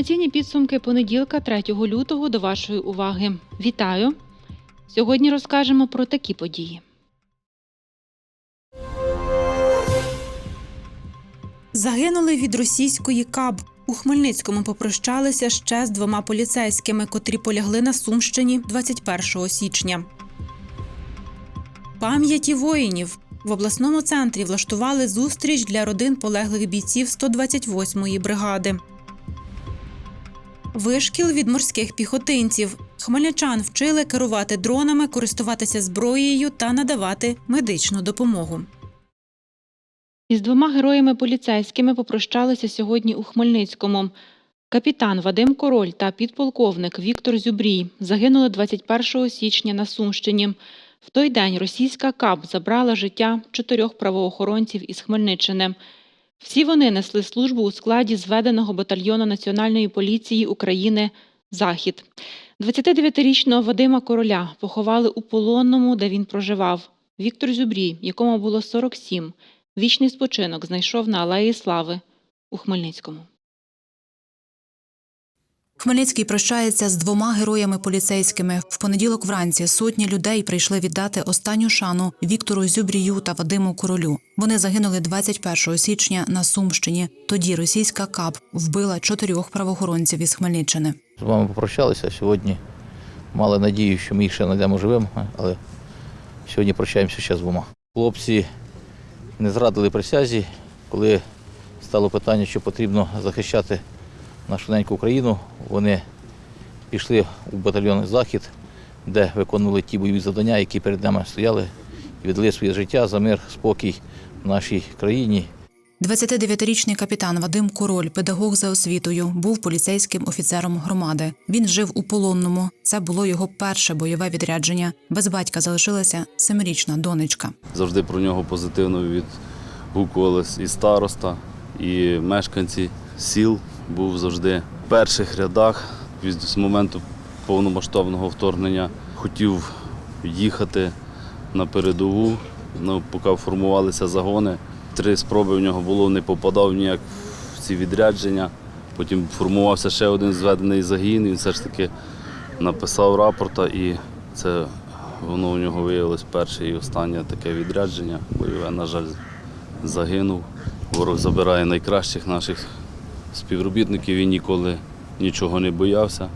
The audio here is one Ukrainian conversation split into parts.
Інформаційні підсумки понеділка 3 лютого до вашої уваги. Вітаю! Сьогодні розкажемо про такі події. Загинули від російської КАБ. У Хмельницькому попрощалися ще з двома поліцейськими, котрі полягли на Сумщині 21 січня. Пам'яті воїнів в обласному центрі влаштували зустріч для родин полеглих бійців 128-ї бригади. Вишкіл від морських піхотинців. Хмельничан вчили керувати дронами, користуватися зброєю та надавати медичну допомогу. Із двома героями поліцейськими попрощалися сьогодні у Хмельницькому. Капітан Вадим Король та підполковник Віктор Зюбрій загинули 21 січня на Сумщині. В той день російська КАБ забрала життя чотирьох правоохоронців із Хмельниччини. Всі вони несли службу у складі зведеного батальйону Національної поліції України Захід. 29-річного Вадима Короля поховали у полонному, де він проживав. Віктор Зюбрій, якому було 47, вічний спочинок знайшов на Алеї Слави у Хмельницькому. Хмельницький прощається з двома героями поліцейськими. В понеділок вранці сотні людей прийшли віддати останню шану Віктору Зюбрію та Вадиму Королю. Вони загинули 21 січня на Сумщині. Тоді російська КАП вбила чотирьох правоохоронців із Хмельниччини. З вами попрощалися сьогодні. Мали надію, що ми їх ще знайдемо живим, але сьогодні прощаємося ще з двома. Хлопці не зрадили присязі, коли стало питання, що потрібно захищати нашу неньку Україну. Вони пішли у батальйон Захід, де виконували ті бойові завдання, які перед нами стояли, і віддали своє життя за мир, спокій в нашій країні. 29-річний капітан Вадим Король, педагог за освітою, був поліцейським офіцером громади. Він жив у полонному. Це було його перше бойове відрядження. Без батька залишилася семирічна донечка. Завжди про нього позитивно відгукувались і староста, і мешканці сіл був завжди в перших рядах з моменту повномасштабного вторгнення. Хотів їхати на передову, ну, поки формувалися загони. Три спроби в нього було, не попадав ніяк в ці відрядження. Потім формувався ще один зведений загін, він все ж таки написав рапорта і це воно у нього виявилось перше і останнє таке відрядження. Бойове, на жаль, загинув. Ворог забирає найкращих наших співробітників. Він ніколи нічого не боявся,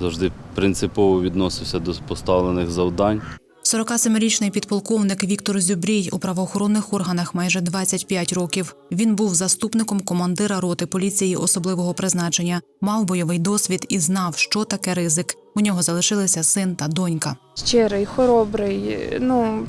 завжди принципово відносився до поставлених завдань. 47-річний підполковник Віктор Зюбрій у правоохоронних органах майже 25 років. Він був заступником командира роти поліції особливого призначення, мав бойовий досвід і знав, що таке ризик. У нього залишилися син та донька. щирий, хоробрий. Ну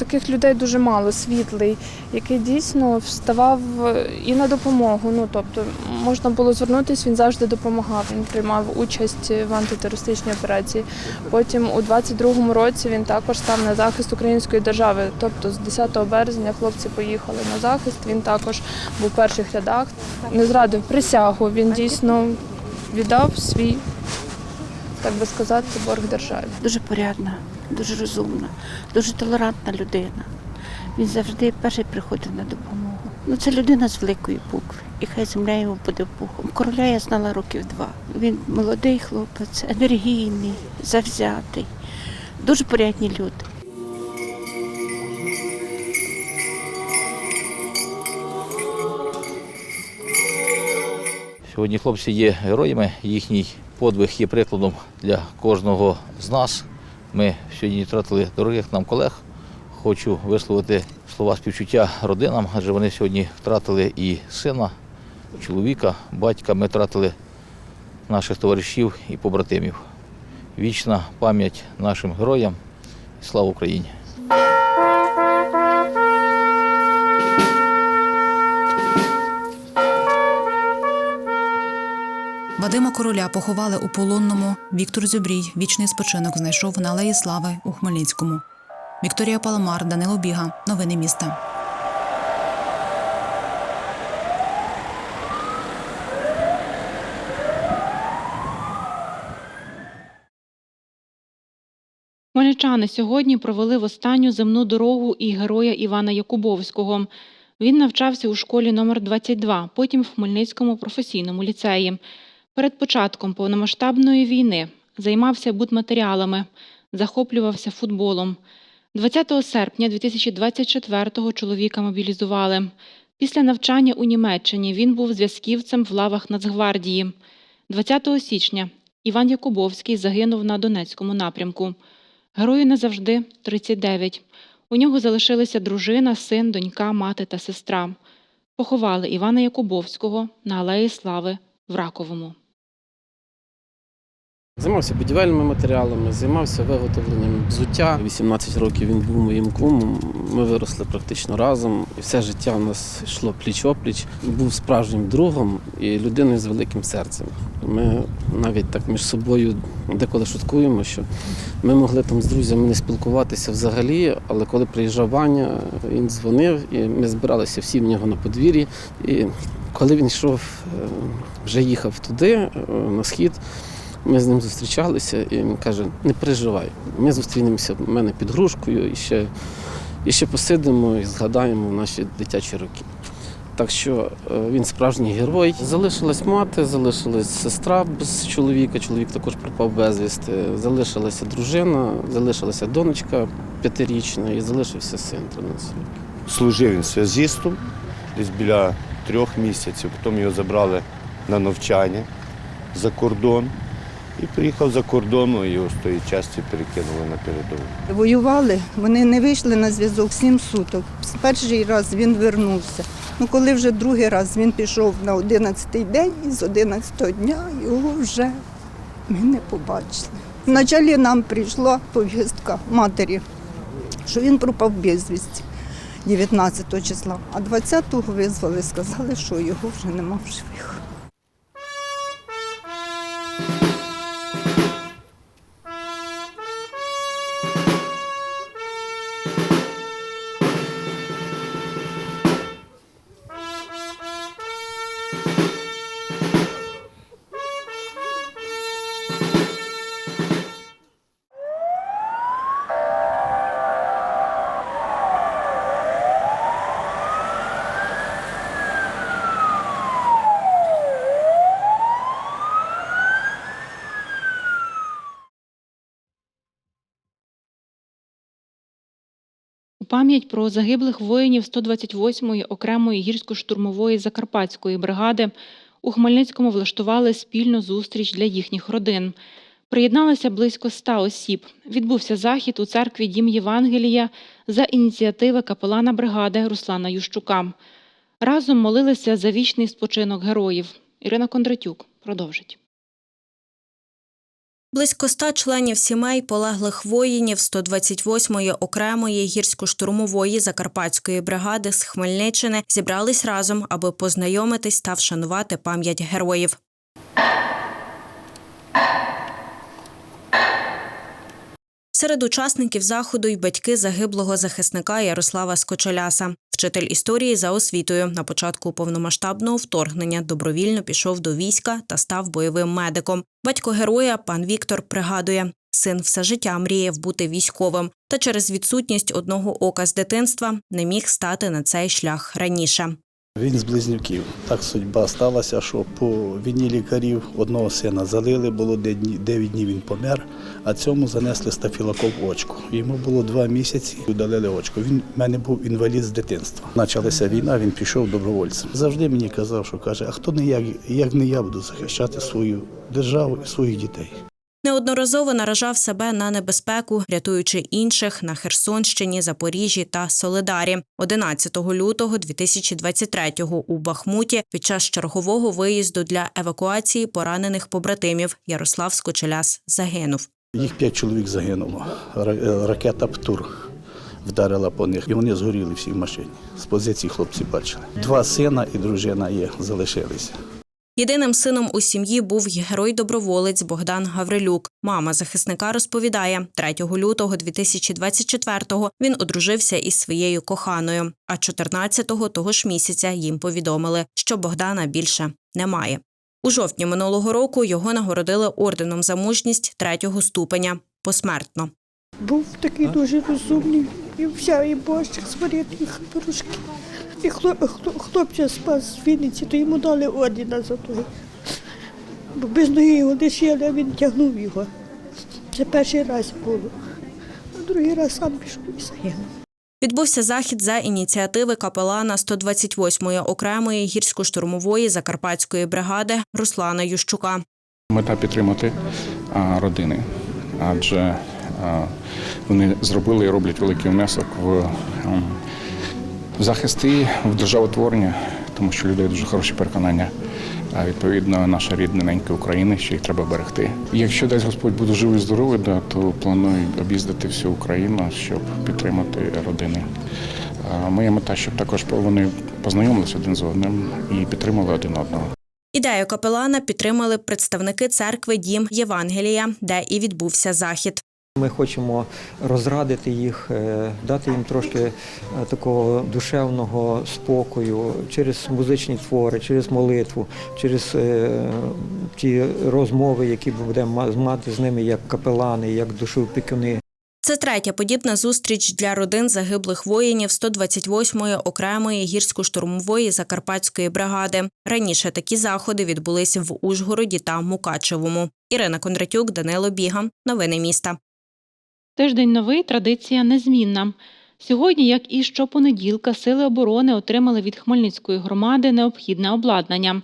таких людей дуже мало, світлий, який дійсно вставав і на допомогу. Ну тобто можна було звернутися, він завжди допомагав. Він приймав участь в антитерористичній операції. Потім у 22-му році він також став на захист української держави. Тобто з 10 березня хлопці поїхали на захист. Він також був в перших рядах. Не зрадив присягу. Він дійсно віддав свій, так би сказати, борг державі. дуже порядна, дуже розумна, дуже толерантна людина. Він завжди перший приходив на допомогу. Ну, це людина з великої букви. І хай земля його буде пухом. Короля я знала років два. Він молодий хлопець, енергійний, завзятий, дуже порядні люди. Сьогодні хлопці є героями, їхній подвиг є прикладом для кожного з нас. Ми сьогодні втратили дорогих нам колег. Хочу висловити слова співчуття родинам, адже вони сьогодні втратили і сина, чоловіка, батька. Ми втратили наших товаришів і побратимів. Вічна пам'ять нашим героям. Слава Україні! Вадима Короля поховали у полонному. Віктор Зюбрій вічний спочинок знайшов на Алеї Слави у Хмельницькому. Вікторія Паламар, Данило Біга. Новини міста. Хмельничани сьогодні провели в останню земну дорогу і героя Івана Якубовського. Він навчався у школі номер 22, потім в Хмельницькому професійному ліцеї. Перед початком повномасштабної війни займався будматеріалами, захоплювався футболом. 20 серпня 2024-го чоловіка мобілізували. Після навчання у Німеччині він був зв'язківцем в лавах Нацгвардії. 20 січня Іван Якубовський загинув на Донецькому напрямку. Герою назавжди 39. У нього залишилися дружина, син, донька, мати та сестра. Поховали Івана Якубовського на Алеї Слави в Раковому. Займався будівельними матеріалами, займався виготовленням взуття. 18 років він був моїм кумом. Ми виросли практично разом. І все життя у нас йшло пліч-опліч. Був справжнім другом і людиною з великим серцем. Ми навіть так між собою деколи шуткуємо, що ми могли там з друзями не спілкуватися взагалі, але коли приїжджав Ваня, він дзвонив, і ми збиралися всі в нього на подвір'ї. І коли він йшов, е, вже їхав туди, е, на схід. Ми з ним зустрічалися, і він каже: не переживай, ми зустрінемося в мене під грушкою і ще, і ще посидимо і згадаємо наші дитячі роки. Так що е, він справжній герой. Залишилась мати, залишилась сестра без чоловіка. Чоловік також пропав безвісти. Залишилася дружина, залишилася донечка п'ятирічна і залишився син 13 років. Служив він связістом десь біля трьох місяців. Потім його забрали на навчання за кордон. І приїхав за кордону, і його з тої частини перекинули на передову. Воювали, вони не вийшли на зв'язок сім суток. Перший раз він вернувся. Ну, коли вже другий раз він пішов на 11-й день, і з 11-го дня його вже ми не побачили. Вначалі нам прийшла повістка матері, що він пропав безвісті 19 числа, а 20-го визвали, сказали, що його вже нема в живих. Пам'ять про загиблих воїнів 128-ї окремої гірсько-штурмової Закарпатської бригади у Хмельницькому влаштували спільну зустріч для їхніх родин. Приєдналося близько ста осіб. Відбувся захід у церкві Дім Євангелія за ініціативи капелана бригади Руслана Ющука. Разом молилися за вічний спочинок героїв. Ірина Кондратюк продовжить. Близько ста членів сімей полеглих воїнів 128-ї окремої гірсько-штурмової закарпатської бригади з Хмельниччини зібрались разом, аби познайомитись та вшанувати пам'ять героїв. Серед учасників заходу й батьки загиблого захисника Ярослава Скочеляса. Вчитель історії за освітою на початку повномасштабного вторгнення добровільно пішов до війська та став бойовим медиком. Батько героя, пан Віктор, пригадує, син все життя мріяв бути військовим, та через відсутність одного ока з дитинства не міг стати на цей шлях раніше. Він з близнюків. Так судьба сталася, що по війні лікарів одного сина залили, було 9 днів він помер, а цьому занесли стафілокок в очко. Йому було два місяці, удалили очко. Він в мене був інвалід з дитинства. Почалася війна, він пішов добровольцем. Завжди мені казав, що каже, а хто не як, як не я буду захищати свою державу і своїх дітей. Неодноразово наражав себе на небезпеку, рятуючи інших на Херсонщині, Запоріжжі та Солидарі. 11 лютого 2023-го у Бахмуті під час чергового виїзду для евакуації поранених побратимів Ярослав Скочеляс загинув. Їх п'ять чоловік загинуло. Ракета Птур вдарила по них, і вони згоріли всі в машині. З позиції хлопці бачили. Два сина і дружина є, залишилися. Єдиним сином у сім'ї був герой-доброволець Богдан Гаврилюк. Мама захисника розповідає, 3 лютого 2024-го він одружився із своєю коханою, а 14-го того ж місяця їм повідомили, що Богдана більше немає. У жовтні минулого року його нагородили орденом за мужність третього ступеня посмертно. Був такий дуже розумний, і вся і борщик зварив, і пирожки. І хлоп, хлопця спас з Вінниці, то йому дали ордена за той. Бо без ноги його лишили, а він тягнув його. Це перший раз було. А другий раз сам пішов і загинув. Відбувся захід за ініціативи капелана 128-ї окремої гірсько-штурмової закарпатської бригади Руслана Ющука. Мета підтримати родини, адже вони зробили і роблять великий внесок в м, захисти, в державотворення, тому що людей дуже хороші переконання. А відповідно, наша рідна ненька України, що їх треба берегти. Якщо дасть Господь буде живий здоровий, да, то планую об'їздити всю Україну, щоб підтримати родини. Моя мета, щоб також вони познайомилися один з одним і підтримали один одного. Ідею капелана підтримали представники церкви Дім Євангелія, де і відбувся захід. Ми хочемо розрадити їх, е, дати їм трошки е, такого душевного спокою через музичні твори, через молитву, через е, ті розмови, які будемо мати з ними як капелани, як душеопікуни. Це третя подібна зустріч для родин загиблих воїнів 128-ї окремої гірсько-штурмової закарпатської бригади. Раніше такі заходи відбулися в Ужгороді та Мукачевому. Ірина Кондратюк, Данило Біга. Новини міста. Тиждень новий традиція незмінна. Сьогодні, як і щопонеділка, сили оборони отримали від Хмельницької громади необхідне обладнання.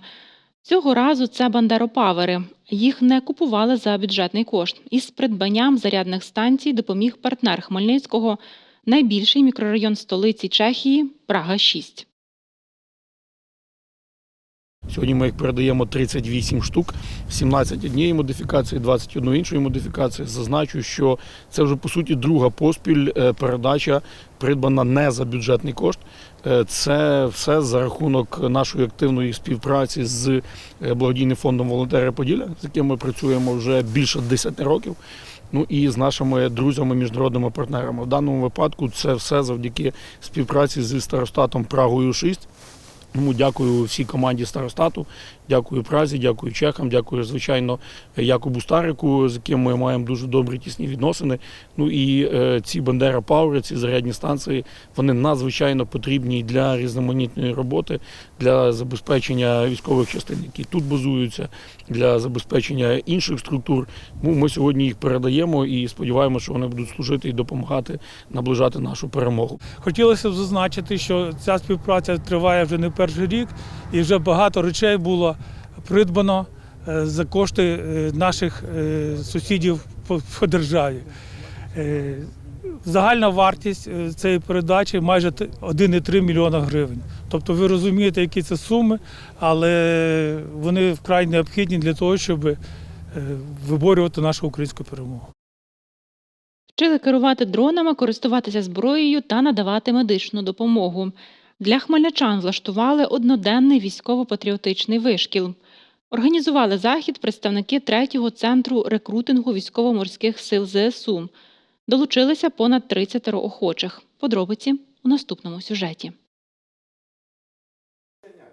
Цього разу це бандеропавери. Їх не купували за бюджетний кошт. Із придбанням зарядних станцій допоміг партнер Хмельницького, найбільший мікрорайон столиці Чехії Прага 6. Сьогодні ми їх передаємо 38 штук, 17 однієї модифікації, 21 іншої модифікації. Зазначу, що це вже по суті друга поспіль е, передача, придбана не за бюджетний кошт. Е, Це все за рахунок нашої активної співпраці з е, благодійним фондом Волонтери Поділля, з яким ми працюємо вже більше 10 років. Ну і з нашими друзями, міжнародними партнерами. В даному випадку це все завдяки співпраці зі старостатом Прагою 6. Тому дякую всій команді старостату, дякую Празі, дякую чехам, дякую, звичайно, Якубу Старику, з яким ми маємо дуже добрі тісні відносини. Ну і е, ці Бандера Паури, ці зарядні станції, вони надзвичайно потрібні для різноманітної роботи, для забезпечення військових частин, які тут базуються, для забезпечення інших структур. Ну, ми сьогодні їх передаємо і сподіваємося, що вони будуть служити і допомагати наближати нашу перемогу. Хотілося б зазначити, що ця співпраця триває вже не перший рік, і вже багато речей було придбано е, за кошти е, наших е, сусідів по, державі. Загальна вартість цієї передачі майже 1,3 мільйона гривень. Тобто ви розумієте, які це суми, але вони вкрай необхідні для того, щоб виборювати нашу українську перемогу. Вчили керувати дронами, користуватися зброєю та надавати медичну допомогу. Для хмельничан влаштували одноденний військово-патріотичний вишкіл. Організували захід представники третього центру рекрутингу військово-морських сил ЗСУ. Долучилися понад 30 охочих. Подробиці у наступному сюжеті.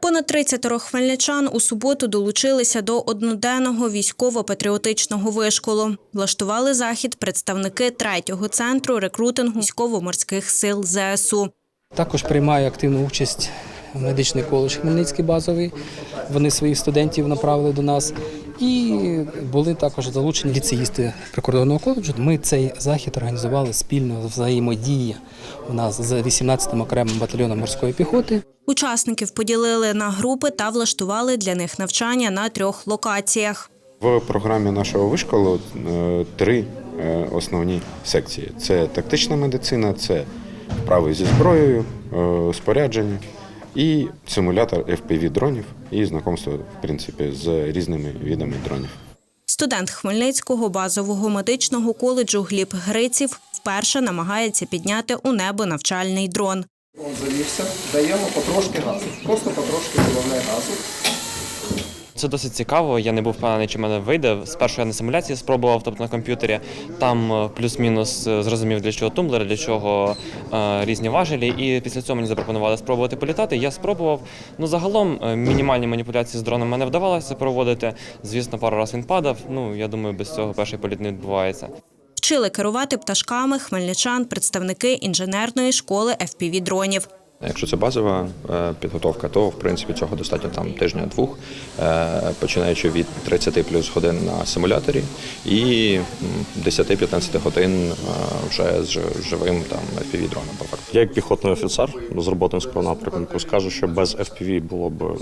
Понад 30 хмельничан у суботу долучилися до одноденного військово-патріотичного вишколу. Влаштували захід представники третього центру рекрутингу військово-морських сил ЗСУ. Також приймає активну участь медичний коледж Хмельницький базовий. Вони своїх студентів направили до нас. І були також залучені ліцеїсти прикордонного коледжу. Ми цей захід організували спільно взаємодія у нас з 18-м окремим батальйоном морської піхоти. Учасників поділили на групи та влаштували для них навчання на трьох локаціях. В програмі нашого вишколу е, три е, основні секції: це тактична медицина, це вправи зі зброєю, е, спорядження і симулятор FPV дронів і знайомство в принципі з різними видами дронів. Студент Хмельницького базового медичного коледжу Гліб Гриців вперше намагається підняти у небо навчальний дрон. Он завівся, даємо потрошки газу. Просто потрошки головне газу. Це досить цікаво. Я не був впевнений, чи мене вийде. Спершу я на симуляції спробував, тобто на комп'ютері. Там е, плюс-мінус е, зрозумів, для чого тумблери, для чого е, різні важелі. І після цього мені запропонували спробувати політати. Я спробував. Ну загалом е, мінімальні маніпуляції з дроном мене вдавалося проводити. Звісно, пару разів він падав. Ну я думаю, без цього перший політ не відбувається. Вчили керувати пташками хмельничан, представники інженерної школи FPV-дронів. Якщо це базова е, підготовка, то в принципі цього достатньо там тижня-двох, е, починаючи від 30 плюс годин на симуляторі і 10-15 годин е, вже з живим там FPV-дроном по факту. Я як піхотний офіцер з роботинського напрямку скажу, що без FPV було б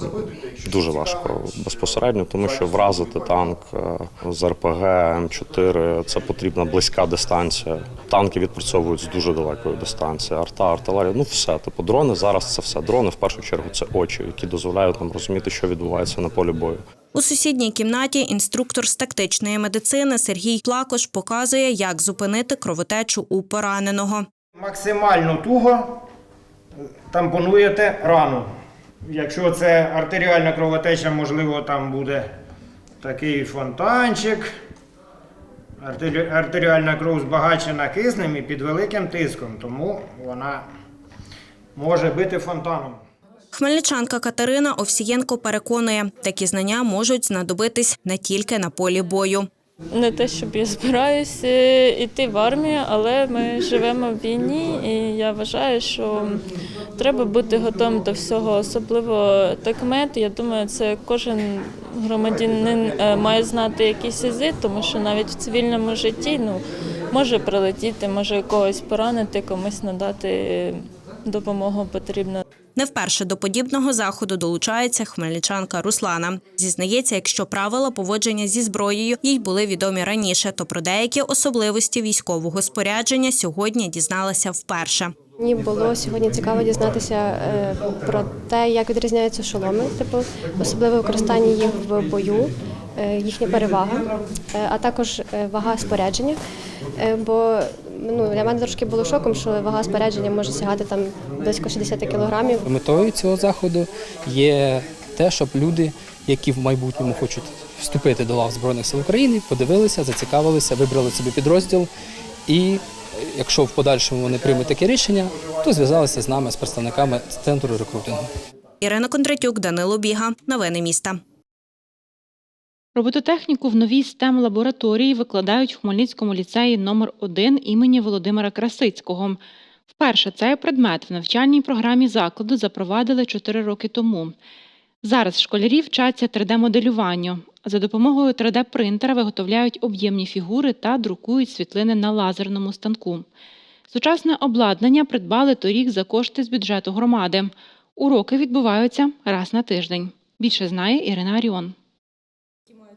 дуже важко безпосередньо, тому що вразити танк з РПГ М4 це потрібна близька дистанція. Танки відпрацьовують з дуже далекої дистанції. Арта, артилерія, ну все. Типу дрони зараз це все. Дрони в першу чергу це очі, які дозволяють нам розуміти, що відбувається на полі бою. У сусідній кімнаті інструктор з тактичної медицини Сергій Плакош показує, як зупинити кровотечу у пораненого. Максимально туго тампонуєте рану. Якщо це артеріальна кровотеча, можливо, там буде такий фонтанчик. Артеріальна кров збагачена киснем і під великим тиском, тому вона може бити фонтаном. Хмельничанка Катерина Овсієнко переконує, такі знання можуть знадобитись не тільки на полі бою. Не те, щоб я збираюся йти в армію, але ми живемо в війні, і я вважаю, що треба бути готовим до всього, особливо такмет. Я думаю, це кожен громадянин е, має знати якісь ази, тому що навіть в цивільному житті ну, може прилетіти, може когось поранити, комусь надати допомогу потрібно. Не вперше до подібного заходу долучається хмельничанка Руслана. Зізнається, якщо правила поводження зі зброєю їй були відомі раніше, то про деякі особливості військового спорядження сьогодні дізналася вперше. Мені було сьогодні цікаво дізнатися е, про те, як відрізняються шоломи, типу особливе використання їх в бою, е, їхня перевага, е, а також е, вага спорядження. Е, Бо ну для мене трошки було шоком, що вага спорядження може сягати там близько 60 кілограмів. Метою цього заходу є те, щоб люди, які в майбутньому хочуть вступити до лав Збройних сил України, подивилися, зацікавилися, вибрали собі підрозділ. І е, якщо в подальшому вони приймуть таке рішення, то зв'язалися з нами, з представниками центру рекрутингу. Ірина Кондратюк, Данило Біга. Новини міста. Робототехніку в новій stem лабораторії викладають в Хмельницькому ліцеї номер 1 імені Володимира Красицького. Вперше цей предмет в навчальній програмі закладу запровадили 4 роки тому. Зараз школярі вчаться 3D-моделюванню. За допомогою 3D-принтера виготовляють об'ємні фігури та друкують світлини на лазерному станку. Сучасне обладнання придбали торік за кошти з бюджету громади. Уроки відбуваються раз на тиждень. Більше знає Ірина Аріон.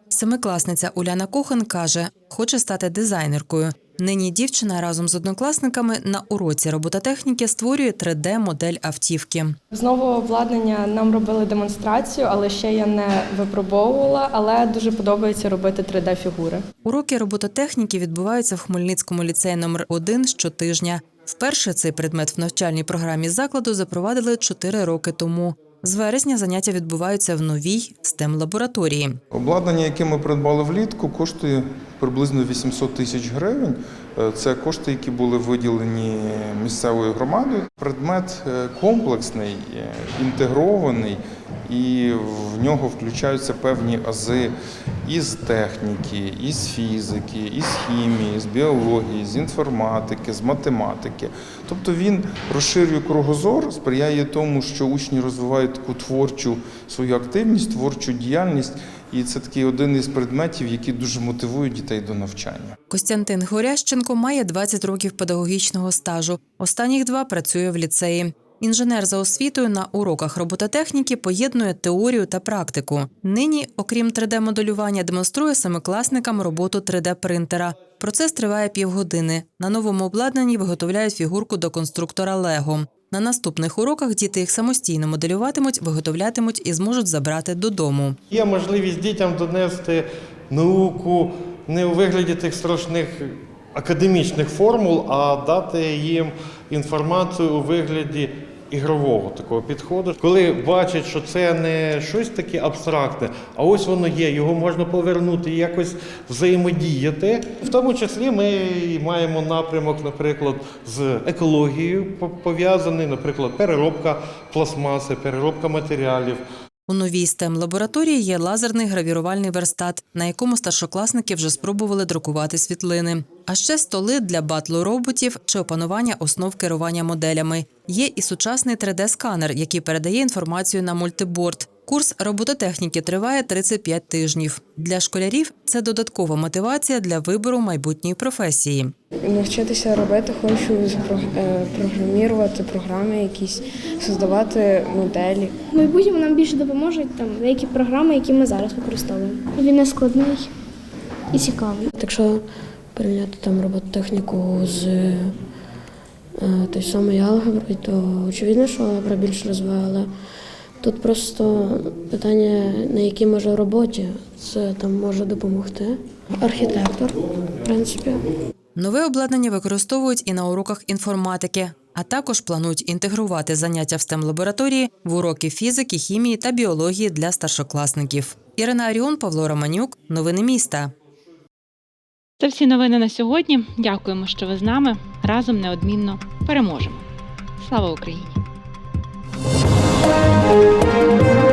Семикласниця Уляна Кохан каже, хоче стати дизайнеркою. Нині дівчина разом з однокласниками на уроці робототехніки створює 3D-модель автівки. З нового обладнання нам робили демонстрацію, але ще я не випробовувала, але дуже подобається робити 3D-фігури. Уроки робототехніки відбуваються в Хмельницькому ліцеї номер 1 щотижня. Вперше цей предмет в навчальній програмі закладу запровадили 4 роки тому. З вересня заняття відбуваються в новій stem лабораторії Обладнання, яке ми придбали влітку, коштує приблизно 800 тисяч гривень. Е, Це кошти, які були виділені місцевою громадою. Предмет е, комплексний, е, інтегрований, і в нього включаються певні ази із техніки, із фізики, із хімії, з біології, з інформатики, з математики. Тобто він розширює кругозор, сприяє тому, що учні розвивають таку творчу свою активність, творчу діяльність. І це такий один із предметів, які дуже мотивують дітей до навчання. Костянтин Горященко має 20 років педагогічного стажу. Останніх два працює в ліцеї. Інженер за освітою на уроках робототехніки поєднує теорію та практику. Нині, окрім 3D-моделювання, демонструє семикласникам роботу 3D-принтера. Процес триває півгодини. На новому обладнанні виготовляють фігурку до конструктора Лего. На наступних уроках діти їх самостійно моделюватимуть, виготовлятимуть і зможуть забрати додому. Є можливість дітям донести науку не у вигляді тих страшних академічних формул, а дати їм інформацію у вигляді ігрового такого підходу. Коли бачать, що це не щось таке абстрактне, а ось воно є, його можна повернути і якось взаємодіяти. В тому числі ми маємо напрямок, наприклад, з екологією пов'язаний, наприклад, переробка пластмаси, переробка матеріалів. У новій stem лабораторії є лазерний гравірувальний верстат, на якому старшокласники вже спробували друкувати світлини. А ще столи для батлу роботів чи опанування основ керування моделями. Є і сучасний 3D-сканер, який передає інформацію на мультиборд. Курс робототехніки триває 35 тижнів. Для школярів це додаткова мотивація для вибору майбутньої професії. Навчитися робити, хочу е, програмувати програми, якісь создавати моделі. В майбутньому нам більше допоможуть там деякі програми, які ми зараз використовуємо. Він не складний і цікавий. Якщо порівняти там робототехніку з е, той самої алгебри, то очевидно, що алгебра більш розвиває, але тут просто питання, на якій може роботі це там може допомогти. Архітектор, в принципі. Нове обладнання використовують і на уроках інформатики, а також планують інтегрувати заняття в stem лабораторії в уроки фізики, хімії та біології для старшокласників. Ірина Аріон, Павло Романюк. Новини міста. Це всі новини на сьогодні. Дякуємо, що ви з нами. Разом неодмінно переможемо. Слава Україні! Música